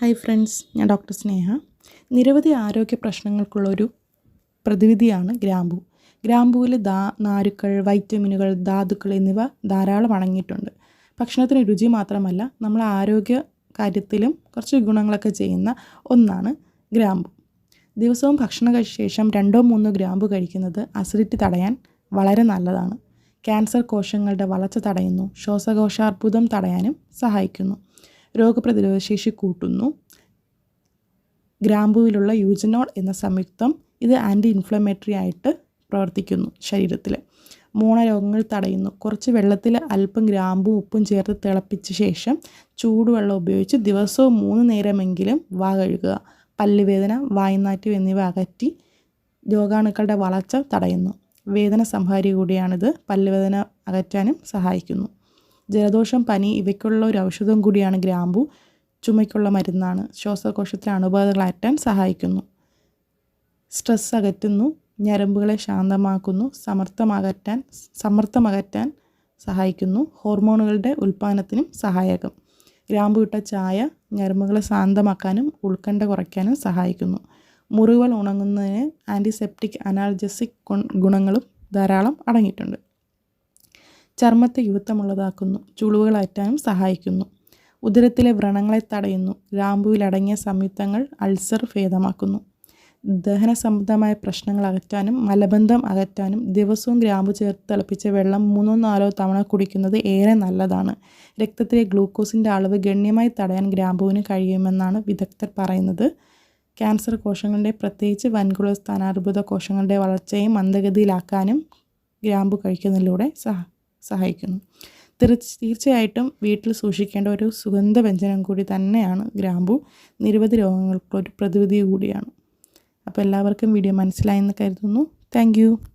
Hi friends ഞാൻ doctor Sneha. നിരവധി ആരോഗ്യ പ്രശ്നങ്ങൾക്കുള്ളൊരു പ്രതിവിധിയാണ് ഗ്രാമ്പു. ഗ്രാമ്പുവിൽ ദാ നാരുക്കൾ വൈറ്റമിനുകൾ ധാതുക്കൾ എന്നിവ ധാരാളം അടങ്ങിയിട്ടുണ്ട്. ഭക്ഷണത്തിന് രുചി മാത്രമല്ല നമ്മളെ ആരോഗ്യ കാര്യത്തിലും കുറച്ച് ഗുണങ്ങളൊക്കെ ചെയ്യുന്ന ഒന്നാണ് ഗ്രാമ്പു. ദിവസവും ഭക്ഷണ ശേഷം രണ്ടോ മൂന്നോ ഗ്രാമ്പു കഴിക്കുന്നത് അസിഡിറ്റി തടയാൻ വളരെ നല്ലതാണ്. ക്യാൻസർ കോശങ്ങളുടെ വളർച്ച തടയുന്നു ശ്വാസകോശാർബുദം തടയാനും സഹായിക്കുന്നു. രോഗപ്രതിരോധ ശേഷി കൂട്ടുന്നു. ഗ്രാമ്പുവിലുള്ള യൂജനോൾ എന്ന സംയുക്തം ഇത് ആന്റി ഇൻഫ്ലമേറ്ററി ആയിട്ട് പ്രവർത്തിക്കുന്നു ശരീരത്തിൽ മൂണരോഗങ്ങൾ തടയുന്നു. കുറച്ച് വെള്ളത്തിൽ അല്പം ഗ്രാമ്പും ഉപ്പും ചേർത്ത് തിളപ്പിച്ച ശേഷം ചൂടുവെള്ളം ഉപയോഗിച്ച് ദിവസവും മൂന്ന് നേരമെങ്കിലും വാ കഴുകുക. പല്ലുവേദന വായുനാറ്റം എന്നിവ അകറ്റി രോഗാണുക്കളുടെ വളർച്ച തടയുന്നു. വേദന സംഹാരി കൂടിയാണിത്. പല്ലുവേദന അകറ്റാനും സഹായിക്കുന്നു. ജലദോഷം പനി ഇവയ്ക്കുള്ള ഒരു ഔഷധം കൂടിയാണ് ഗ്രാമ്പു. ചുമയ്ക്കുള്ള മരുന്നാണ്. ശ്വാസകോശത്തിലെ അണുബാധകൾ അറ്റാൻ സഹായിക്കുന്നു. സ്ട്രെസ് അകറ്റുന്നു. ഞരമ്പുകളെ ശാന്തമാക്കുന്നു. സമർത്ഥമകറ്റാൻ സമർത്ഥമകറ്റാൻ സഹായിക്കുന്നു. ഹോർമോണുകളുടെ ഉൽപ്പാദനത്തിനും സഹായകം. ഗ്രാമ്പു ഇട്ട ചായ ഞരമ്പുകളെ ശാന്തമാക്കാനും ഉൾക്കണ്ഠ കുറയ്ക്കാനും സഹായിക്കുന്നു. മുറിവുകൾ ഉണങ്ങുന്നതിന് ആന്റിസെപ്റ്റിക് അനാൽജസിക് ഗുണങ്ങളും ധാരാളം അടങ്ങിയിട്ടുണ്ട്. ചർമ്മത്തെ യുവത്വമുള്ളതാക്കുന്നു ചുളിവുകൾ അറ്റാനും സഹായിക്കുന്നു. ഉദരത്തിലെ വ്രണങ്ങളെ തടയുന്നു. ഗ്രാമ്പുവിലടങ്ങിയ സംയുക്തങ്ങൾ അൾസർ ഭേദമാക്കുന്നു. ദഹന സംബന്ധമായ പ്രശ്നങ്ങൾ അകറ്റാനും മലബന്ധം അകറ്റാനും ദിവസവും ഗ്രാമ്പു ചേർത്ത് തിളപ്പിച്ച വെള്ളം മൂന്നോ നാലോ തവണ കുടിക്കുന്നത് ഏറെ നല്ലതാണ്. രക്തത്തിലെ ഗ്ലൂക്കോസിന്റെ അളവ് ഗണ്യമായി തടയാൻ ഗ്രാമ്പുവിന് കഴിയുമെന്നാണ് വിദഗ്ധർ പറയുന്നത്. ക്യാൻസർ കോശങ്ങളുടെ പ്രത്യേകിച്ച് വൻകുള സ്ഥാനാർബുദ കോശങ്ങളുടെ വളർച്ചയെ മന്ദഗതിയിലാക്കാനും ഗ്രാമ്പു കഴിക്കുന്നതിലൂടെ സഹ സഹായിക്കുന്നു. തീർച്ചയായിട്ടും വീട്ടിൽ സൂക്ഷിക്കേണ്ട ഒരു സുഗന്ധ വ്യഞ്ജനം കൂടി തന്നെയാണ് ഗ്രാമ്പു. നിരവധി രോഗങ്ങൾക്കൊരു പ്രതിവിധി കൂടിയാണ്. അപ്പോൾ എല്ലാവർക്കും വീഡിയോ മനസ്സിലായെന്ന് കരുതുന്നു. താങ്ക്